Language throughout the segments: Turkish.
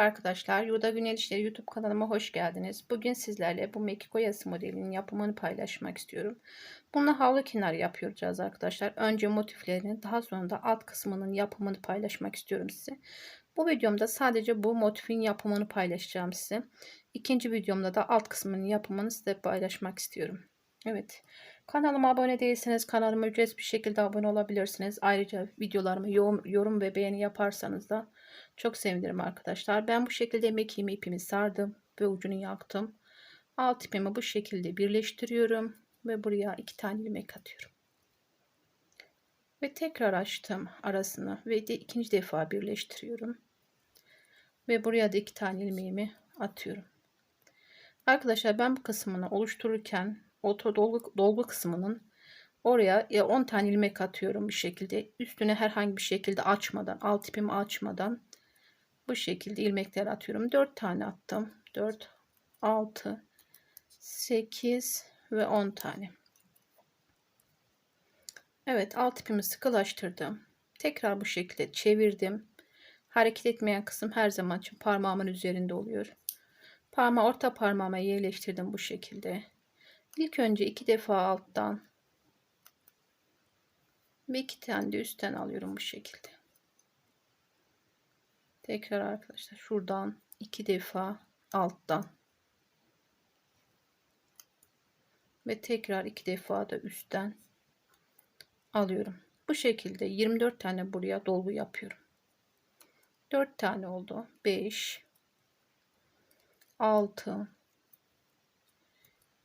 arkadaşlar, Yuda Günel İşleri YouTube kanalıma hoş geldiniz. Bugün sizlerle bu Mekiko yası modelinin yapımını paylaşmak istiyorum. Bununla havlu kenarı yapıyoruz arkadaşlar. Önce motiflerini daha sonra da alt kısmının yapımını paylaşmak istiyorum size. Bu videomda sadece bu motifin yapımını paylaşacağım size. İkinci videomda da alt kısmının yapımını size paylaşmak istiyorum. Evet. Kanalıma abone değilseniz kanalıma ücretsiz bir şekilde abone olabilirsiniz. Ayrıca videolarımı yorum, yorum ve beğeni yaparsanız da çok sevinirim arkadaşlar. Ben bu şekilde mekiğimi ipimi sardım ve ucunu yaktım. Alt ipimi bu şekilde birleştiriyorum ve buraya iki tane ilmek atıyorum. Ve tekrar açtım arasını ve de ikinci defa birleştiriyorum. Ve buraya da iki tane ilmeğimi atıyorum. Arkadaşlar ben bu kısmını oluştururken orta dolgu, dolgu kısmının oraya 10 tane ilmek atıyorum bir şekilde. Üstüne herhangi bir şekilde açmadan, alt ipimi açmadan bu şekilde ilmekler atıyorum. 4 tane attım. 4, 6, 8 ve 10 tane. Evet alt ipimi sıkılaştırdım. Tekrar bu şekilde çevirdim. Hareket etmeyen kısım her zaman için parmağımın üzerinde oluyor. Parmağı orta parmağıma yerleştirdim bu şekilde. İlk önce iki defa alttan ve iki tane de üstten alıyorum bu şekilde. Tekrar arkadaşlar şuradan iki defa alttan ve tekrar iki defa da üstten alıyorum. Bu şekilde 24 tane buraya dolgu yapıyorum. 4 tane oldu. 5 6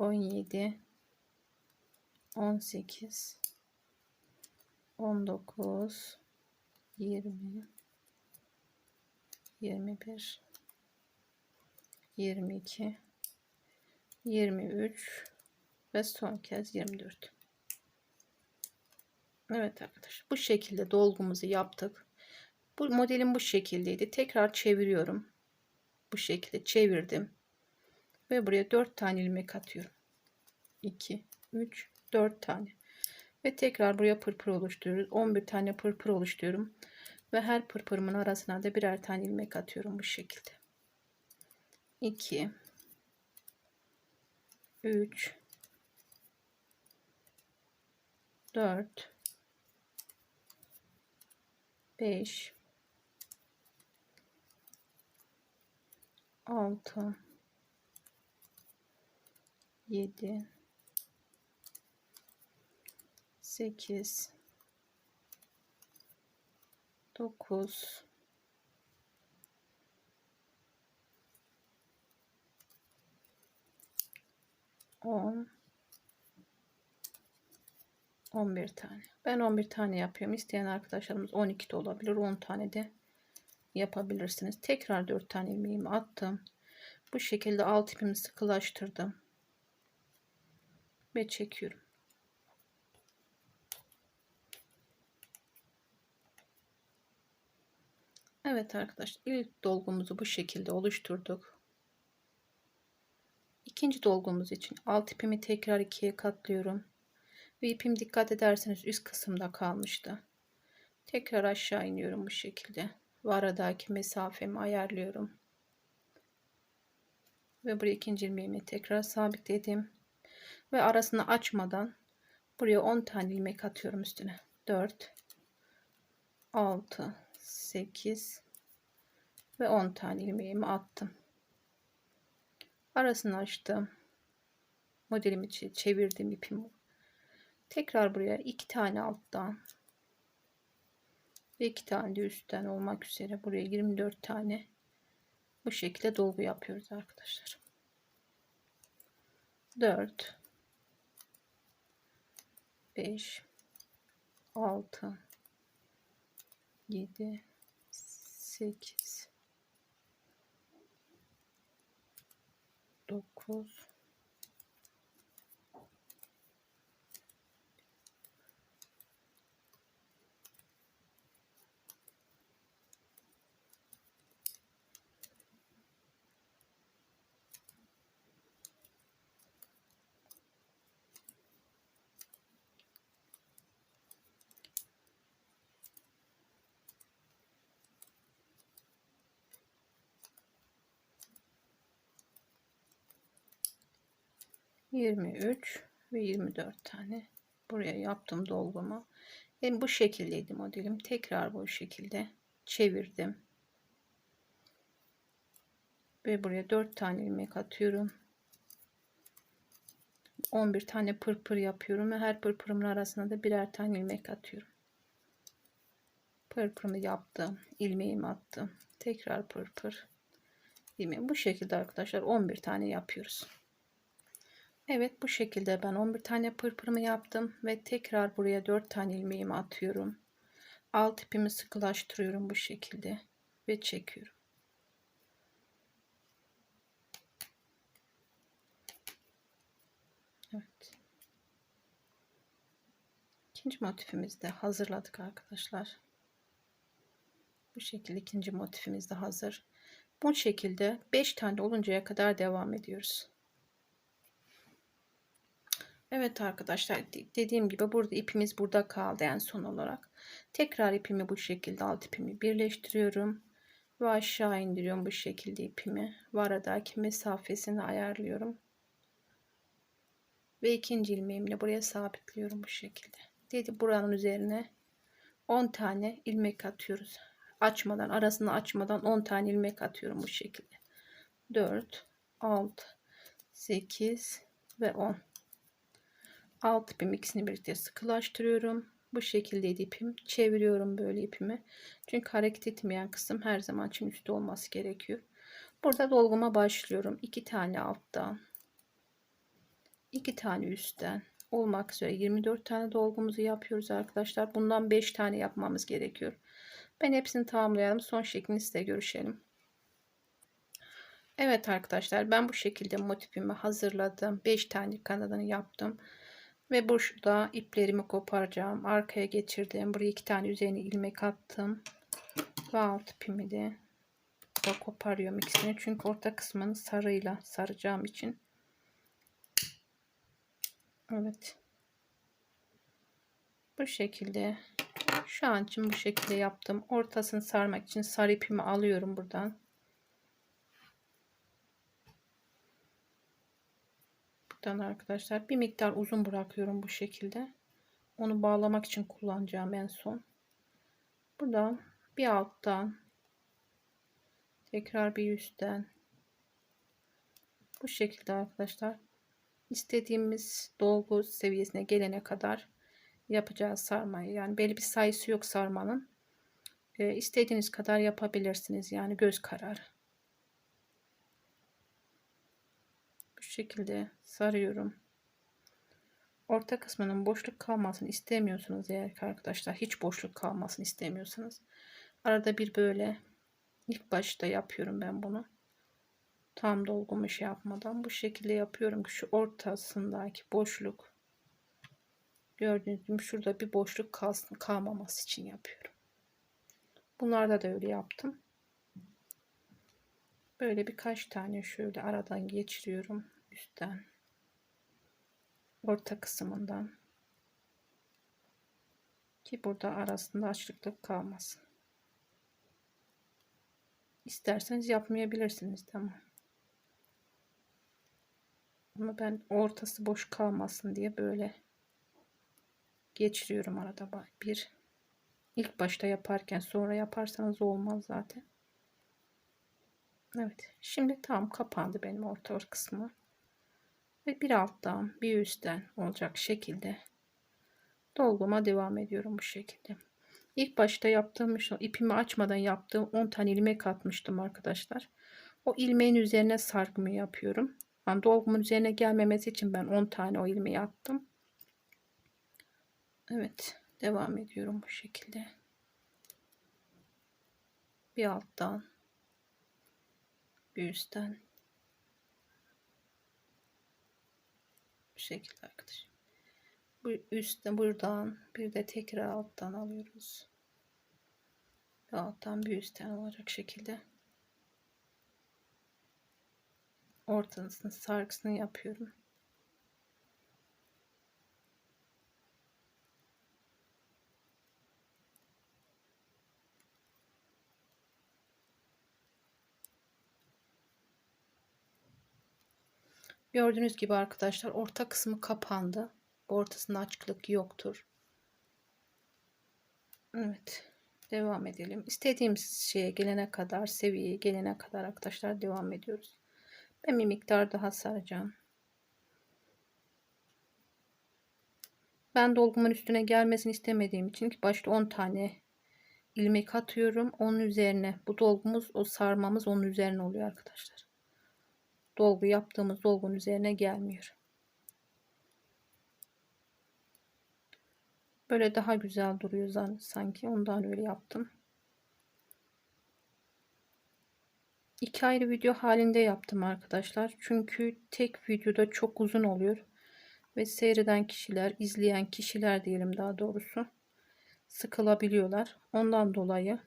17 18 19 20 21 22 23 ve son kez 24 Evet arkadaşlar bu şekilde dolgumuzu yaptık. Bu modelim bu şekildeydi. Tekrar çeviriyorum. Bu şekilde çevirdim ve buraya 4 tane ilmek atıyorum. 2 3 4 tane. Ve tekrar buraya pırpır oluşturuyoruz. 11 tane pırpır oluşturuyorum. Ve her pırpırımın arasına da birer tane ilmek atıyorum bu şekilde. 2 3 4 5 6 7 8 9 10 11 tane. Ben 11 tane yapıyorum. İsteyen arkadaşlarımız 12 de olabilir. 10 tane de yapabilirsiniz. Tekrar 4 tane ilmeğimi attım. Bu şekilde alt ipimi sıkılaştırdım. Ve çekiyorum. Evet arkadaşlar ilk dolgumuzu bu şekilde oluşturduk. İkinci dolgumuz için alt ipimi tekrar ikiye katlıyorum. Ve ipim dikkat ederseniz üst kısımda kalmıştı. Tekrar aşağı iniyorum bu şekilde. Ve aradaki mesafemi ayarlıyorum. Ve buraya ikinci ilmeğimi tekrar sabitledim. Ve arasını açmadan buraya 10 tane ilmek atıyorum üstüne. 4 6 8 ve 10 tane ilmeğimi attım. Arasını açtım. Modelimi çevirdim ipimi. Tekrar buraya iki tane alttan ve iki tane de üstten olmak üzere buraya 24 tane bu şekilde dolgu yapıyoruz arkadaşlar. 4 5 6 7 8 9 23 ve 24 tane buraya yaptım dolgumu. Ben bu şekildeydi modelim. Tekrar bu şekilde çevirdim. Ve buraya 4 tane ilmek atıyorum. 11 tane pırpır yapıyorum ve her pırpırımın arasına da birer tane ilmek atıyorum. Pırpırımı yaptım. ilmeğimi attım. Tekrar pırpır. ilmeği. Bu şekilde arkadaşlar 11 tane yapıyoruz. Evet bu şekilde ben 11 tane pırpırımı yaptım ve tekrar buraya 4 tane ilmeğimi atıyorum. Alt ipimi sıkılaştırıyorum bu şekilde ve çekiyorum. Evet. İkinci motifimizi de hazırladık arkadaşlar. Bu şekilde ikinci motifimiz de hazır. Bu şekilde 5 tane oluncaya kadar devam ediyoruz. Evet arkadaşlar dediğim gibi burada ipimiz burada kaldı en son olarak. Tekrar ipimi bu şekilde alt ipimi birleştiriyorum. Ve aşağı indiriyorum bu şekilde ipimi. Ve aradaki mesafesini ayarlıyorum. Ve ikinci ilmeğimle buraya sabitliyorum bu şekilde. Dedi buranın üzerine 10 tane ilmek atıyoruz. Açmadan arasını açmadan 10 tane ilmek atıyorum bu şekilde. 4 6 8 ve 10 alt ipim ikisini birlikte sıkılaştırıyorum. Bu şekilde ipim çeviriyorum böyle ipimi. Çünkü hareket etmeyen kısım her zaman için üstte olması gerekiyor. Burada dolguma başlıyorum. 2 tane alttan. 2 tane üstten olmak üzere 24 tane dolgumuzu yapıyoruz arkadaşlar. Bundan 5 tane yapmamız gerekiyor. Ben hepsini tamamlayalım. Son şeklini size görüşelim. Evet arkadaşlar ben bu şekilde motifimi hazırladım. 5 tane kanadını yaptım. Ve burada iplerimi koparacağım. Arkaya geçirdim. Buraya iki tane üzerine ilmek attım. Ve alt ipimi de da koparıyorum ikisini. Çünkü orta kısmını sarıyla saracağım için. Evet. Bu şekilde şu an için bu şekilde yaptım. Ortasını sarmak için sarı ipimi alıyorum buradan. Buradan arkadaşlar bir miktar uzun bırakıyorum bu şekilde. Onu bağlamak için kullanacağım en son. Buradan bir alttan tekrar bir üstten bu şekilde arkadaşlar istediğimiz dolgu seviyesine gelene kadar yapacağız sarmayı. Yani belli bir sayısı yok sarmanın. E, istediğiniz kadar yapabilirsiniz. Yani göz kararı. Şekilde sarıyorum. Orta kısmının boşluk kalmasını istemiyorsunuz eğer arkadaşlar hiç boşluk kalmasını istemiyorsanız arada bir böyle ilk başta yapıyorum ben bunu. Tam dolgumu şey yapmadan bu şekilde yapıyorum ki şu ortasındaki boşluk gördüğünüz gibi şurada bir boşluk kalsın, kalmaması için yapıyorum. Bunlarda da öyle yaptım. Böyle birkaç tane şöyle aradan geçiriyorum üstten orta kısmından ki burada arasında açlıklık kalmasın. İsterseniz yapmayabilirsiniz tamam. Ama ben ortası boş kalmasın diye böyle geçiriyorum arada bir ilk başta yaparken sonra yaparsanız olmaz zaten. Evet şimdi tam kapandı benim orta kısmı ve bir alttan bir üstten olacak şekilde dolguma devam ediyorum bu şekilde. İlk başta yaptığım ipimi açmadan yaptığım 10 tane ilmek atmıştım arkadaşlar. O ilmeğin üzerine sargımı yapıyorum. Yani dolgumun üzerine gelmemesi için ben 10 tane o ilmeği attım. Evet devam ediyorum bu şekilde. Bir alttan bir üstten Bu şekilde arkadaşlar. Bu üstte buradan bir de tekrar alttan alıyoruz. Ve alttan bir üstten olacak şekilde. Ortasını sargısını yapıyorum. Gördüğünüz gibi arkadaşlar orta kısmı kapandı. Ortasında açıklık yoktur. Evet. Devam edelim. İstediğimiz şeye gelene kadar, seviyeye gelene kadar arkadaşlar devam ediyoruz. Ben bir miktar daha saracağım. Ben dolgumun üstüne gelmesini istemediğim için başta 10 tane ilmek atıyorum. Onun üzerine bu dolgumuz, o sarmamız onun üzerine oluyor arkadaşlar dolgu yaptığımız dolgunun üzerine gelmiyor. Böyle daha güzel duruyor sanki. Ondan öyle yaptım. İki ayrı video halinde yaptım arkadaşlar. Çünkü tek videoda çok uzun oluyor. Ve seyreden kişiler, izleyen kişiler diyelim daha doğrusu sıkılabiliyorlar. Ondan dolayı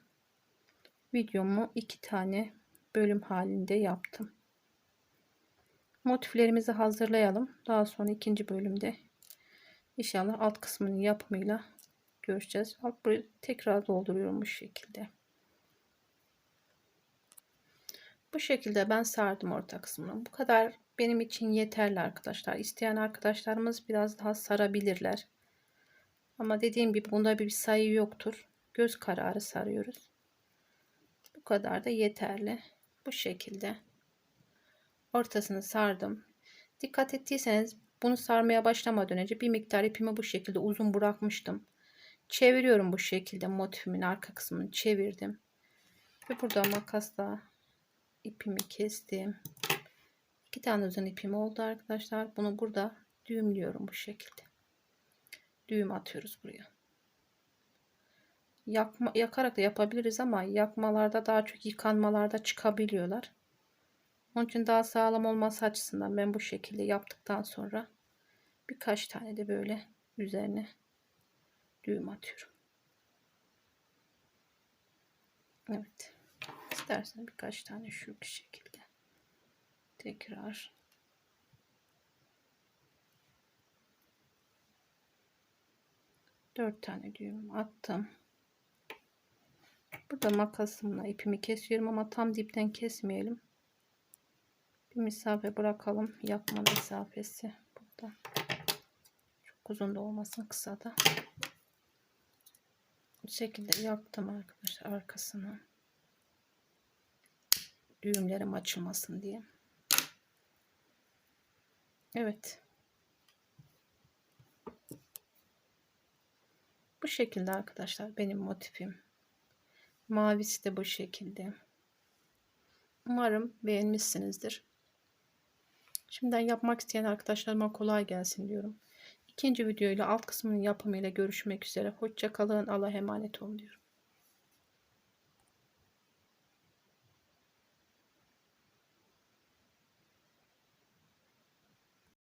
videomu iki tane bölüm halinde yaptım motiflerimizi hazırlayalım. Daha sonra ikinci bölümde inşallah alt kısmının yapımıyla görüşeceğiz. Alt burayı tekrar dolduruyorum bu şekilde. Bu şekilde ben sardım orta kısmını. Bu kadar benim için yeterli arkadaşlar. İsteyen arkadaşlarımız biraz daha sarabilirler. Ama dediğim gibi bunda bir sayı yoktur. Göz kararı sarıyoruz. Bu kadar da yeterli. Bu şekilde ortasını sardım. Dikkat ettiyseniz bunu sarmaya başlamadan önce bir miktar ipimi bu şekilde uzun bırakmıştım. Çeviriyorum bu şekilde motifimin arka kısmını çevirdim. Ve burada makasla ipimi kestim. İki tane uzun ipim oldu arkadaşlar. Bunu burada düğümlüyorum bu şekilde. Düğüm atıyoruz buraya. Yakma, yakarak da yapabiliriz ama yakmalarda daha çok yıkanmalarda çıkabiliyorlar. Onun için daha sağlam olması açısından ben bu şekilde yaptıktan sonra birkaç tane de böyle üzerine düğüm atıyorum. Evet. İstersen birkaç tane şu şekilde tekrar dört tane düğüm attım. Burada makasımla ipimi kesiyorum ama tam dipten kesmeyelim bir mesafe bırakalım. Yapma mesafesi burada. Çok uzun da olmasın kısa da. Bu şekilde yaptım arkadaşlar arkasını. Düğümlerim açılmasın diye. Evet. Bu şekilde arkadaşlar benim motifim. Mavisi de bu şekilde. Umarım beğenmişsinizdir. Şimdiden yapmak isteyen arkadaşlarıma kolay gelsin diyorum. İkinci videoyla alt kısmının yapımıyla görüşmek üzere. Hoşçakalın. Allah emanet olun diyorum.